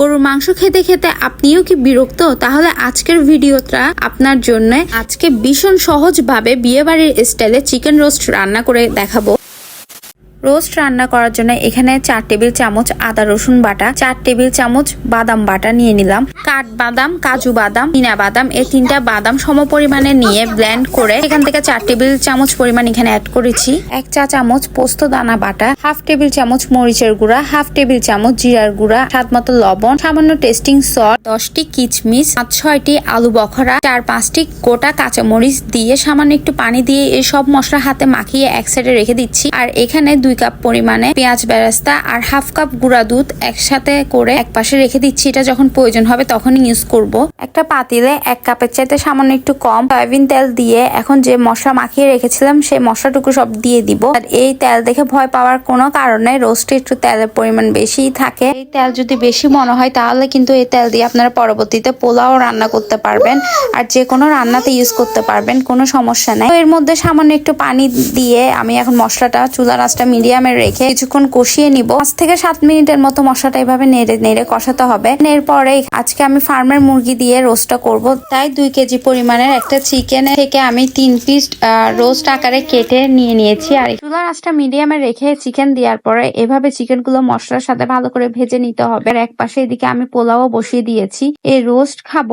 গরুর মাংস খেতে খেতে আপনিও কি বিরক্ত? তাহলে আজকের ভিডিওটা আপনার জন্য আজকে ভীষণ সহজভাবে বিয়েবাড়ির স্টাইলে চিকেন রোস্ট রান্না করে দেখাবো। রোস্ট রান্না করার জন্য এখানে চার টেবিল চামচ আদা, রসুন বাটা, চার টেবিল চামচ বাদাম বাটা নিয়ে নিলাম। কাঠ বাদাম কাজু বাদাম চীনা বাদাম, এই তিনটা বাদাম সম পরিমাণে নিয়ে ব্লেন্ড করে এখান থেকে চার টেবিল চামচ পরিমাণ এখানে অ্যাড করেছি। এক চা চামচ পোস্ত দানা বাটা, হাফ টেবিল চামচ মরিচের গুঁড়া, হাফ টেবিল চামচ জিরার গুঁড়া, স্বাদ মতো লবণ, সামান্য টেস্টিং সল্ট দশটি কিচমিচ, পাঁচ, ছয়টি আলু বখরা, চার, পাঁচটি গোটা কাঁচামরিচ দিয়ে সামান্য একটু পানি দিয়ে এই সব মশলা হাতে মাখিয়ে এক সাইডে রেখে দিচ্ছি। আর এখানে দুই কাপ পরিমাণে পেঁয়াজ বেরেস্তা আর হাফ কাপ গুঁড়া দুধ একসাথে করে এক পাশে রেখে দিচ্ছি। এটা যখন প্রয়োজন হবে তখনই ইউজ করব। একটা পাতিলে এক কাপের চাইতে সামান্য একটু কম সয়াবিন তেল দিয়ে এখন যে মশলা মাখিয়ে রেখেছিলাম সেই মশলাটুকু সব দিয়ে দিব। আর এই তেল দেখে ভয় পাওয়ার কোনো কারণে রোস্টে একটু তেলের পরিমাণ বেশি থাকে। এই তেল যদি বেশি মনে হয় তাহলে কিন্তু এই তেল দিয়ে আপনারা পরবর্তীতে পোলাও রান্না করতে পারবেন। আর যে কোনো রান্নাতে ইউজ করতে পারবেন, কোনো সমস্যা নেই। এর মধ্যে সামান্য একটু পানি দিয়ে আমি এখন মশলাটা, চুলার আঁচটা মিডিয়ামে রেখে কিছুক্ষণ কষিয়ে নিব। পাঁচ থেকে সাত মিনিটের মতো মশলাটা এভাবে নেড়ে নেড়ে কষাতে হবে। এরপরে আজকে আমি ফার্মের মুরগি দিয়ে রোস্টটা করব। তাই দুই কেজি পরিমাণের একটা চিকেন থেকে আমি তিন পিস রোস্ট আকারে কেটে নিয়ে নিয়েছি। আর চুলার আঁচটা মিডিয়ামে রেখে চিকেন দেওয়ার পরে এভাবে চিকেনগুলো মশলার সাথে ভালো করে ভেজে নিতে হবে। এক পাশে এদিকে আমি পোলাও বসিয়ে দিয়েছি। এই রোস্ট খাব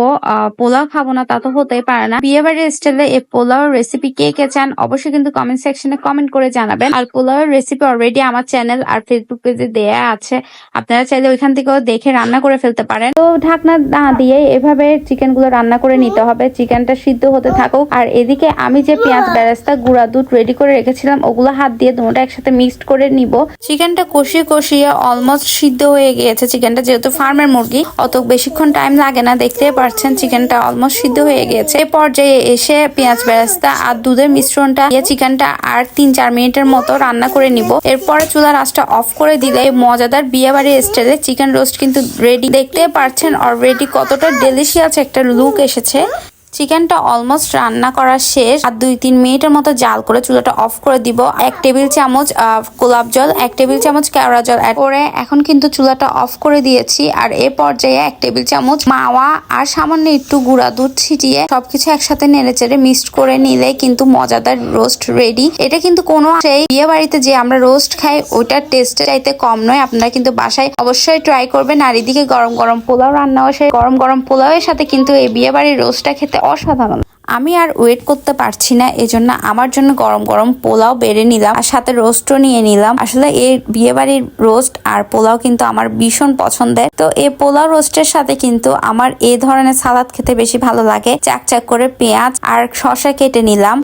পোলাও খাব না তা তো হতেই পারে না। বিয়ে বাড়ির স্টাইলে এই পোলাও রেসিপি কে কে চান, অবশ্যই কিন্তু কমেন্ট সেকশনে কমেন্ট করে জানাবেন। আর পোলাওয়ের রেসিপি অলরেডি আমার চ্যানেল আর ফেসবুক পেজে দেয়া আছে। আপনারা চাইলে ওইখান থেকেও দেখে রান্না করে ফেলতে পারেন। তো ঢাকনা না দিয়ে এভাবে চিকেনগুলো রান্না করে নিতে হবে। চিকেনটা সিদ্ধ হতে থাকুক। আর এদিকে আমি যে পেঁয়াজ বেরেস্তা, গুঁড়া দুধ রেডি করে রেখেছিলাম, ওগুলো হাত দিয়ে দুটোটা একসাথে মিক্সড করে নিব। চিকেনটা কষিয়ে কষিয়ে অলমোস্ট সিদ্ধ হয়ে গিয়েছে চিকেনটা। যেহেতু ফার্মের মুরগি, অত বেশিক্ষণ টাইম লাগে না। দেখতে পারছেন চিকেনটা অলমোস্ট সিদ্ধ হয়ে গিয়েছে। এই পর্যায়ে এসে পেঁয়াজ বেরেস্তা আর দুধের মিশ্রণটা দিয়ে চিকেনটা আর তিন চার মিনিটের মতো রান্না করে নিব। এরপরে চুলার আঁচটা অফ করে দিলে মজাদার বিয়ে বাড়ির স্টাইলে চিকেন রোস্ট কিন্তু রেডি দেখতে পারছেন অলরেডি কতটা ডেলিশিয়াস একটা লুক এসেছে। চিকেনটা অলমোস্ট রান্না করা শেষ। আর দুই তিন মিনিটের মতো জাল করে চুলাটা অফ করে দিব। এক টেবিল চামচ গোলাপ জল, এক টেবিল চামচ কেওড়া জল অ্যাড করে এখন কিন্তু চুলাটা অফ করে দিয়েছি। আর এ পর্যায়ে এক টেবিল চামচ মাওয়া আর সামান্য একটু গুঁড়া দুধ ছিটিয়ে সবকিছু একসাথে নেড়ে চেড়ে মিক্সড করে নিলে কিন্তু মজাদার রোস্ট রেডি এটা কিন্তু কোনো সেই বিয়ে বাড়িতে যে আমরা রোস্ট খাই ওইটার টেস্ট চাইতে কম নয়। আপনারা কিন্তু বাসায় অবশ্যই ট্রাই করবেন। আর এদিকে গরম গরম পোলাও রান্না হয় গরম গরম পোলাওয়ের সাথে কিন্তু এই বিয়ে বাড়ির রোস্টটা খেতে অসাধারণ। আমি আর ওয়েট করতে পারছি না, এজন্য আমার জন্য গরম গরম পোলাও বেড়ে নিলাম আর সাথে রোস্টও নিয়ে নিলাম। আসলে এই বিয়েবাড়ির রোস্ট আর পোলাও কিন্তু আমার ভীষণ পছন্দের। তো এই পোলাও রোস্টের সাথে কিন্তু আমার এই ধরনের সালাদ খেতে বেশি ভালো লাগে। চাক চাক করে পেঁয়াজ আর শসা কেটে নিলাম।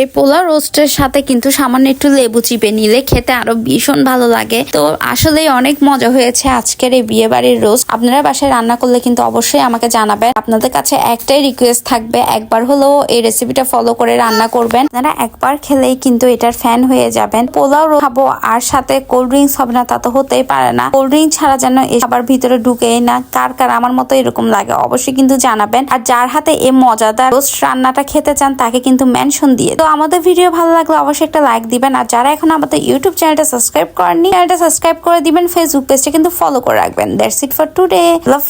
এই পোলা রোস্টের সাথে কিন্তু সামান্য একটু লেবু চিপে নিলে খেতে আরও ভীষণ ভালো লাগে। তো আসলেই অনেক মজা হয়েছে আজকের এই বিয়ে বাড়ির রোস্ট। আপনারা বাসায় রান্না করলে কিন্তু অবশ্যই আমাকে জানাবেন। আপনাদের কাছে একটাই রিকোয়েস্ট থাকবে, একবার হলেও এই রেসিপিটা ফলো করে রান্না করবেন। আপনারা একবার খেলেই কিন্তু এটার ফ্যান হয়ে যাবেন। পোলাও খাব আর সাথে কোল্ড ড্রিঙ্কস হবে না, তা তো হতেই পারে না। কোল্ড ড্রিঙ্ক ছাড়া যেন এই খাবার ভিতরে ঢুকেই না, কার কার আমার মতো এরকম লাগে অবশ্যই কিন্তু জানাবেন। আর যার হাতে এই মজাদার রোস্ট রান্নাটা খেতে চান, তাকে কিন্তু মেনশন দিয়ে তো আমাদের ভিডিও ভালো লাগলে অবশ্যই একটা লাইক দিবেন। আর যারা এখন আমাদের ইউটিউব চ্যানেলটা সাবস্ক্রাইব করেননি চ্যানেলটা সাবস্ক্রাইব করে দিবেন। ফেসবুক পেজটা কিন্তু ফলো করে রাখবেন। That's it for today love